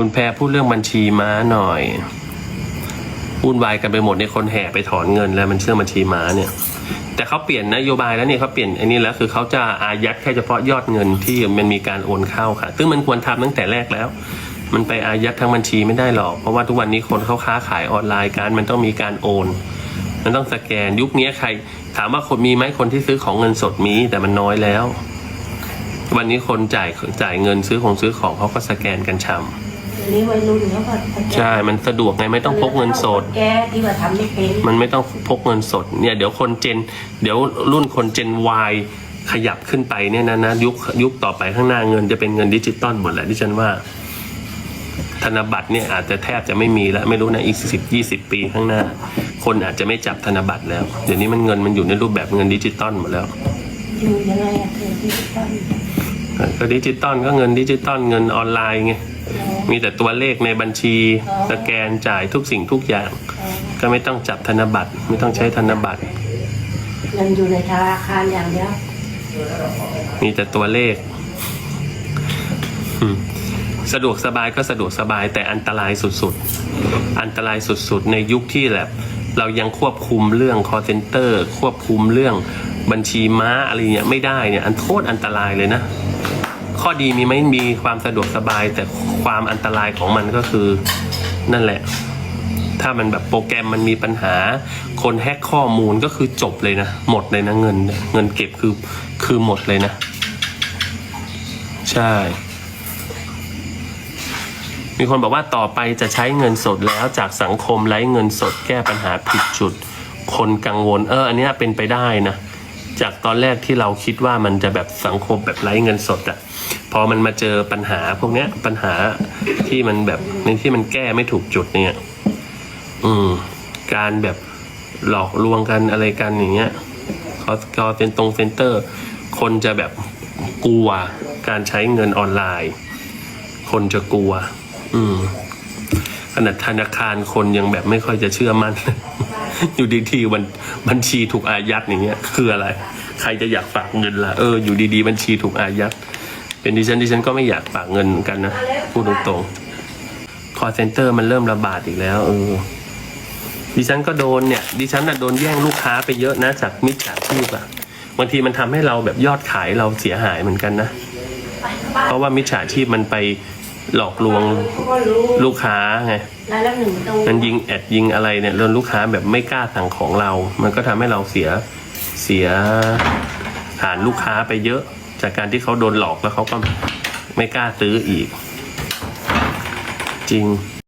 คุณแพรพูดเรื่องบัญชีม้าหน่อยวุ่นวายกันไปหมดในยคนแห่ไปถอนเงินแล้วมันเชื่อบัญชีม้าเนี่ย แต่เขาเปลี่ยนนโยบายแล้วเนี่ยเขาเปลี่ยนอ้นี่แล้วคือเขาจะอายัดแค่เฉพาะยอดเงินที่มันมีการโอนเข้าค่ะ ซึ่งมันควรทำตั้งแต่แรกแล้ว มันไปอายัดทั้งบัญชีไม่ได้หรอก เพราะว่าทุกวันนี้คนเขาค้าขายออนไลน์การมันต้องมีการโอน มันต้องสแกนยุคนี้ใคร ถามว่าคนมีไหมคนที่ซื้อของเงินสดมีแต่มันน้อยแล้ว วันนี้คนจ่ายจ่ายเงินซื้อของซื้อของเขาก็สแกนกันชำเดี๋ยวนี้วัยรุ่นเขาก็ใช่ มันสะดวกไงไม่ต้องพกเงินสด แกที่ว่าทำไม่เป็นมันไม่ต้องพกเงินสดเนี่ยเดี๋ยวคนเจน เดี๋ยวรุ่นคนเจน Y ขยับขึ้นไปเนี่ยนะนะยุคยุคต่อไปข้างหน้าเงินจะเป็นเงินดิจิตอลหมดแหละที่ฉันว่า ธนบัตรเนี่ยอาจจะแทบจะไม่มีแล้วไม่รู้นะอีกสิบยี่สิบปีข้างหน้า คนอาจจะไม่จับธนบัตรแล้ว เดี๋ยวนี้มันเงินมันอยู่ในรูปแบบเงินดิจิตอลหมดแล้ว อยู่ยังไงอะเธอที่ต้นก็ดิจิตอลก็เงินดิจิตอลเงินออนไลน์ไง มีแต่ตัวเลขในบัญชีสแกนจ่ายทุกสิ่งทุกอย่าง ก็ไม่ต้องจับธนบัตร ไม่ต้องใช้ธนบัตรเงินอยู่ในธนาคารอย่างเดียวมีแต่ตัวเลขอืมสะดวกสบายก็สะดวกสบายแต่อันตรายสุดๆ อันตรายสุดๆ ในยุคที่แบบเรายังควบคุมเรื่อง call center ควบคุมเรื่องบัญชีม้าอะไรเงี้ยไม่ได้เนี่ยอันโคตรอันตรายเลยนะ ข้อดีมีไหมมีความสะดวกสบาย แต่ความอันตรายของมันก็คือ นั่นแหละ ถ้ามันแบบโปรแกรมมันมีปัญหา คนแฮกข้อมูลก็คือจบเลยนะ หมดเลยนะเงิน เงินเก็บคือคือหมดเลยนะ ใช่ มีคนบอกว่าต่อไปจะใช้เงินสดแล้วจากสังคมไร้เงินสดแก้ปัญหาผิดจุด คนกังวล เออ อันนี้เป็นไปได้นะ จากตอนแรกที่เราคิดว่ามันจะแบบสังคมแบบไร้เงินสดอะพอมันมาเจอปัญหาพวกเนี้ย ปัญหาที่มันแบบในที่มันแก้ไม่ถูกจุดเนี่ย อืม การแบบหลอกลวงกันอะไรกันอย่างเงี้ยคอคอเซนตรงเซ็นเตอร์ คนจะแบบกลัวการใช้เงินออนไลน์ คนจะกลัว อืมขนาดธนาคารคนยังแบบไม่ค่อยจะเชื่อมั่น อยู่ดีๆวันบัญชีถูกอายัดอย่างเงี้ยคืออะไร ใครจะอยากฝากเงินล่ะเอออยู่ดีๆบัญชีถูกอายัด เป็นดิฉันดิฉันก็ไม่อยากฝากเงินเหมือนกันนะพูดตรงๆคอเซ็นเตอร์มันเริ่มระบาดอีกแล้วเออดิฉันก็โดนเนี่ยดิฉันน่ะโดนแย่งลูกค้าไปเยอะนะจากมิจฉาชีพอะบางทีมันทำให้เราแบบยอดขายเราเสียหายเหมือนกันนะ เพราะว่ามิจฉาชีพมันไป หลอกลวงเขาก็รู้ลูกค้าไงรายละหนึ่งตรงมันยิงแอดยิงอะไรเนี่ยแล้วลูกค้าแบบไม่กล้าสั่งของเรา มันก็ทำให้เราเสียเสียฐานลูกค้าไปเยอะ จากการที่เขาโดนหลอกแล้วเขาก็ไม่กล้าซื้ออีก จริง